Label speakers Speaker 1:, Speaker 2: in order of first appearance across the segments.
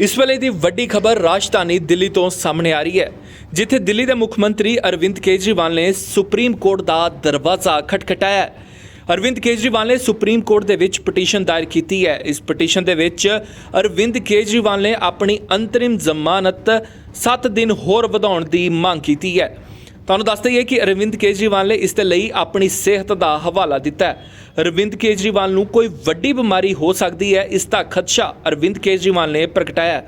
Speaker 1: ਇਸ ਵੇਲੇ ਦੀ ਵੱਡੀ ਖਬਰ ਰਾਜਧਾਨੀ ਦਿੱਲੀ ਤੋਂ ਸਾਹਮਣੇ ਆ ਰਹੀ ਹੈ, ਜਿੱਥੇ ਦਿੱਲੀ ਦੇ ਮੁੱਖ ਮੰਤਰੀ ਅਰਵਿੰਦ ਕੇਜਰੀਵਾਲ ਨੇ ਸੁਪਰੀਮ ਕੋਰਟ ਦਾ ਦਰਵਾਜ਼ਾ ਖਟਖਟਾਇਆ ਅਰਵਿੰਦ ਕੇਜਰੀਵਾਲ ਨੇ ਸੁਪਰੀਮ ਕੋਰਟ ਦੇ ਵਿੱਚ ਪਟੀਸ਼ਨ ਦਾਇਰ ਕੀਤੀ ਹੈ। ਇਸ ਪਟੀਸ਼ਨ ਦੇ ਵਿੱਚ ਅਰਵਿੰਦ ਕੇਜਰੀਵਾਲ ਨੇ ਆਪਣੀ ਅੰਤਰਿਮ ਜ਼ਮਾਨਤ 7 ਦਿਨ ਹੋਰ ਵਧਾਉਣ ਦੀ ਮੰਗ ਕੀਤੀ ਹੈ। ਤੁਹਾਨੂੰ ਦੱਸ ਦਈਏ ਕਿ ਅਰਵਿੰਦ ਕੇਜਰੀਵਾਲ ਨੇ ਇਸ ਦੇ ਲਈ ਆਪਣੀ ਸਿਹਤ ਦਾ ਹਵਾਲਾ ਦਿੱਤਾ ਹੈ। ਅਰਵਿੰਦ ਕੇਜਰੀਵਾਲ ਨੂੰ ਕੋਈ ਵੱਡੀ ਬਿਮਾਰੀ ਹੋ ਸਕਦੀ ਹੈ, ਇਸ ਦਾ ਖਦਸ਼ਾ ਅਰਵਿੰਦ ਕੇਜਰੀਵਾਲ ਨੇ ਪ੍ਰਗਟਾਇਆ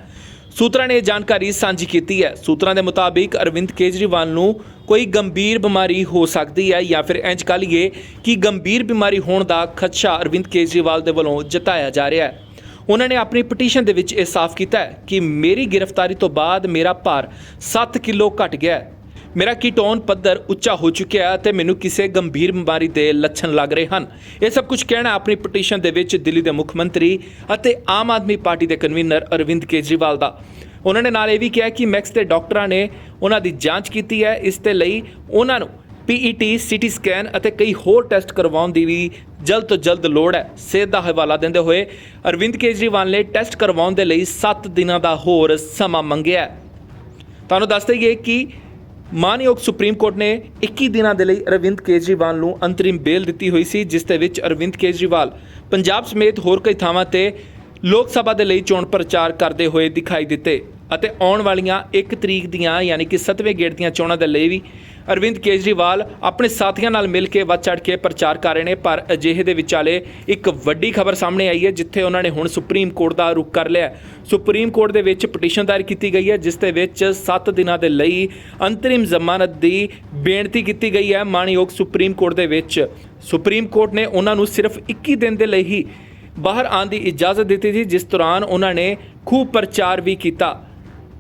Speaker 1: ਸੂਤਰਾਂ ਨੇ ਇਹ ਜਾਣਕਾਰੀ ਸਾਂਝੀ ਕੀਤੀ ਹੈ। ਸੂਤਰਾਂ ਦੇ ਮੁਤਾਬਿਕ ਅਰਵਿੰਦ ਕੇਜਰੀਵਾਲ ਨੂੰ ਕੋਈ ਗੰਭੀਰ ਬਿਮਾਰੀ ਹੋ ਸਕਦੀ ਹੈ ਜਾਂ ਫਿਰ ਇੰਜ ਕਹ ਲਈਏ ਕਿ ਗੰਭੀਰ ਬਿਮਾਰੀ ਹੋਣ ਦਾ ਖਦਸ਼ਾ ਅਰਵਿੰਦ ਕੇਜਰੀਵਾਲ ਦੇ ਵੱਲੋਂ ਜਤਾਇਆ ਜਾ ਰਿਹਾ ਹੈ। ਉਹਨਾਂ ਨੇ ਆਪਣੀ ਪਟੀਸ਼ਨ ਦੇ ਵਿੱਚ ਇਹ ਸਾਫ਼ ਕੀਤਾ ਕਿ ਮੇਰੀ ਗ੍ਰਿਫਤਾਰੀ ਤੋਂ ਬਾਅਦ ਮੇਰਾ ਭਾਰ 7 ਕਿਲੋ ਘਟ ਗਿਆ ਹੈ। ਮੇਰਾ ਕੀਟੋਨ ਪੱਧਰ ਉੱਚਾ ਹੋ ਚੁੱਕਿਆ ਹੈ ਤੇ ਮੈਨੂੰ ਕਿਸੇ ਗੰਭੀਰ ਬਿਮਾਰੀ ਦੇ ਲੱਛਣ ਲੱਗ ਰਹੇ ਹਨ। ਇਹ ਸਭ ਕੁਝ ਕਹਿਣਾ ਆਪਣੀ ਪਟੀਸ਼ਨ ਦੇ ਵਿੱਚ ਦਿੱਲੀ ਦੇ ਮੁੱਖ ਮੰਤਰੀ ਅਤੇ ਆਮ ਆਦਮੀ ਪਾਰਟੀ ਦੇ ਕਨਵੀਨਰ ਅਰਵਿੰਦ ਕੇਜਰੀਵਾਲ ਦਾ। ਉਹਨਾਂ ਨੇ ਨਾਲ ਇਹ ਵੀ ਕਿਹਾ ਕਿ ਮੈਕਸ ਦੇ ਡਾਕਟਰਾਂ ਨੇ ਉਹਨਾਂ ਦੀ ਜਾਂਚ ਕੀਤੀ ਹੈ। ਇਸ ਦੇ ਲਈ ਉਹਨਾਂ ਨੂੰ ਪੀਈਟੀ ਸੀਟੀ ਸਕੈਨ ਅਤੇ ਕਈ ਹੋਰ ਟੈਸਟ ਕਰਵਾਉਣ ਦੀ ਵੀ ਜਲਦ ਤੋਂ ਜਲਦ ਲੋੜ ਹੈ। ਸਿਹਤ ਦਾ ਹਵਾਲਾ ਦਿੰਦੇ ਹੋਏ ਅਰਵਿੰਦ ਕੇਜਰੀਵਾਲ ਨੇ ਟੈਸਟ ਕਰਵਾਉਣ ਦੇ ਲਈ 7 ਦਿਨਾਂ ਦਾ ਹੋਰ ਸਮਾਂ ਮੰਗਿਆ ਤੁਹਾਨੂੰ ਦੱਸ ਦਈਏ ਕਿ ਮਾਨਯੋਗ ਸੁਪਰੀਮ ਕੋਰਟ ਨੇ 21 ਦਿਨਾਂ ਦੇ ਲਈ ਅਰਵਿੰਦ ਕੇਜਰੀਵਾਲ ਨੂੰ ਅੰਤਰਿਮ ਬੇਲ ਦਿੱਤੀ ਹੋਈ ਸੀ, ਜਿਸ ਦੇ ਵਿੱਚ ਅਰਵਿੰਦ ਕੇਜਰੀਵਾਲ ਪੰਜਾਬ ਸਮੇਤ ਹੋਰ ਕਈ ਥਾਵਾਂ ਤੇ ਲੋਕ ਸਭਾ ਦੇ ਲਈ ਚੋਣ ਪ੍ਰਚਾਰ ਕਰਦੇ ਹੋਏ ਦਿਖਾਈ ਦਿੱਤੇ ਅਤੇ ਆਉਣ ਵਾਲੀਆਂ 1 ਤਰੀਕ ਦੀਆਂ, ਯਾਨੀ ਕਿ 7ਵੇਂ ਗੇੜ ਦੀਆਂ ਚੋਣਾਂ ਦੇ ਲਈ ਵੀ ਅਰਵਿੰਦ ਕੇਜਰੀਵਾਲ ਆਪਣੇ ਸਾਥੀਆਂ ਨਾਲ ਮਿਲ ਕੇ ਵੱਧ ਚੜ ਕੇ ਪ੍ਰਚਾਰ ਕਰ ਰਹੇ ਨੇ, ਪਰ ਅਜਿਹੇ ਦੇ ਵਿਚਾਲੇ ਇੱਕ ਵੱਡੀ ਖਬਰ ਸਾਹਮਣੇ ਆਈ ਹੈ, ਜਿੱਥੇ ਉਹਨਾਂ ਨੇ ਹੁਣ ਸੁਪਰੀਮ ਕੋਰਟ ਦਾ ਰੁਖ ਕਰ ਲਿਆ ਸੁਪਰੀਮ ਕੋਰਟ ਦੇ ਵਿੱਚ ਪਟੀਸ਼ਨ ਦਾਇਰ ਕੀਤੀ ਗਈ ਹੈ, ਜਿਸ ਦੇ ਵਿੱਚ 7 ਦਿਨਾਂ ਦੇ ਲਈ ਅੰਤਰਿਮ ਜ਼ਮਾਨਤ ਦੀ ਬੇਨਤੀ ਕੀਤੀ ਗਈ ਹੈ ਮਾਨਯੋਗ ਸੁਪਰੀਮ ਕੋਰਟ ਦੇ ਵਿੱਚ। ਸੁਪਰੀਮ ਕੋਰਟ ਨੇ ਉਹਨਾਂ ਨੂੰ ਸਿਰਫ 21 ਦਿਨ ਦੇ ਲਈ ਹੀ ਬਾਹਰ ਆਉਣ ਦੀ ਇਜਾਜ਼ਤ ਦਿੱਤੀ ਸੀ, ਜਿਸ ਦੌਰਾਨ ਉਹਨਾਂ ਨੇ ਖੂਬ ਪ੍ਰਚਾਰ ਵੀ ਕੀਤਾ।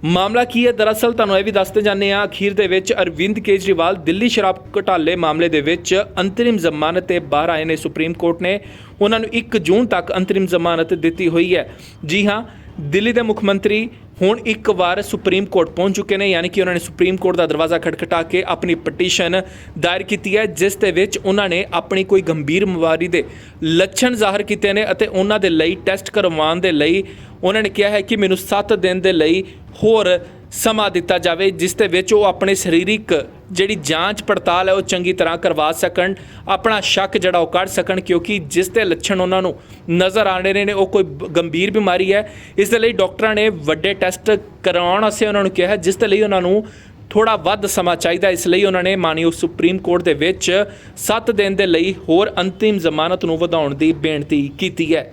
Speaker 1: ਮਾਮਲਾ ਕੀ ਹੈ? ਦਰਅਸਲ ਤੁਹਾਨੂੰ ਇਹ ਵੀ ਦੱਸਦੇ ਜਾਂਦੇ ਆ ਅਖੀਰ ਦੇ ਵਿੱਚ ਅਰਵਿੰਦ ਕੇਜਰੀਵਾਲ ਦਿੱਲੀ ਸ਼ਰਾਬ ਘੁਟਾਲੇ ਮਾਮਲੇ ਦੇ ਵਿੱਚ ਅੰਤਰਿਮ ਜ਼ਮਾਨਤ ਤੇ ਬਾਹਰ ਆਏ ਨੇ ਸੁਪਰੀਮ ਕੋਰਟ ਨੇ। ਉਹਨਾਂ ਨੂੰ 1 ਜੂਨ ਤੱਕ ਅੰਤਰਿਮ ਜ਼ਮਾਨਤ ਦਿੱਤੀ ਹੋਈ ਹੈ। ਜੀ ਹਾਂ, ਦਿੱਲੀ ਦੇ ਮੁੱਖ ਮੰਤਰੀ ਹੁਣ ਇੱਕ ਵਾਰ ਸੁਪਰੀਮ ਕੋਰਟ ਪਹੁੰਚ ਚੁੱਕੇ ਨੇ, ਯਾਨੀ ਕਿ ਉਹਨਾਂ ਨੇ ਸੁਪਰੀਮ ਕੋਰਟ ਦਾ ਦਰਵਾਜ਼ਾ ਖਟਖਟਾ ਕੇ ਆਪਣੀ ਪਟੀਸ਼ਨ ਦਾਇਰ ਕੀਤੀ ਹੈ, ਜਿਸ ਦੇ ਵਿੱਚ ਉਹਨਾਂ ਨੇ ਆਪਣੀ ਕੋਈ ਗੰਭੀਰ ਬਿਮਾਰੀ ਦੇ ਲੱਛਣ ਜ਼ਾਹਰ ਕੀਤੇ ਨੇ ਅਤੇ ਉਹਨਾਂ ਦੇ ਲਈ ਟੈਸਟ ਕਰਵਾਉਣ ਦੇ ਲਈ ਉਹਨਾਂ ਨੇ ਕਿਹਾ ਹੈ ਕਿ ਮੈਨੂੰ 7 ਦਿਨ ਦੇ ਲਈ ਹੋਰ ਸਮਾਂ ਦਿੱਤਾ ਜਾਵੇ, ਜਿਸ ਦੇ ਵਿੱਚ ਉਹ ਆਪਣੇ ਸਰੀਰਿਕ ਜਿਹੜੀ ਜਾਂਚ ਪੜਤਾਲ ਹੈ, ਉਹ ਚੰਗੀ ਤਰ੍ਹਾਂ ਕਰਵਾ ਸਕਣ, ਆਪਣਾ ਸ਼ੱਕ ਜਿਹੜਾ ਉਹ ਕੱਢ ਸਕਣ, ਕਿਉਂਕਿ ਜਿਸ ਦੇ ਲੱਛਣ ਉਹਨਾਂ ਨੂੰ ਨਜ਼ਰ ਆ ਰਹੇ ਨੇ, ਉਹ ਕੋਈ ਗੰਭੀਰ ਬਿਮਾਰੀ ਹੈ। ਇਸ ਦੇ ਲਈ ਡਾਕਟਰਾਂ ਨੇ ਵੱਡੇ ਟੈਸਟ ਕਰਾਉਣ ਵਾਸਤੇ ਉਹਨਾਂ ਨੂੰ ਕਿਹਾ, ਜਿਸ ਦੇ ਲਈ ਉਹਨਾਂ ਨੂੰ ਥੋੜਾ ਵੱਧ ਸਮਾਂ ਚਾਹੀਦਾ ਇਸ ਲਈ ਉਹਨਾਂ ਨੇ ਮਾਨਯੋਗ ਸੁਪਰੀਮ ਕੋਰਟ ਦੇ ਵਿੱਚ 7 ਦਿਨ ਦੇ ਲਈ ਹੋਰ ਅੰਤਿਮ ਜ਼ਮਾਨਤ ਨੂੰ ਵਧਾਉਣ ਦੀ ਬੇਨਤੀ ਕੀਤੀ ਹੈ।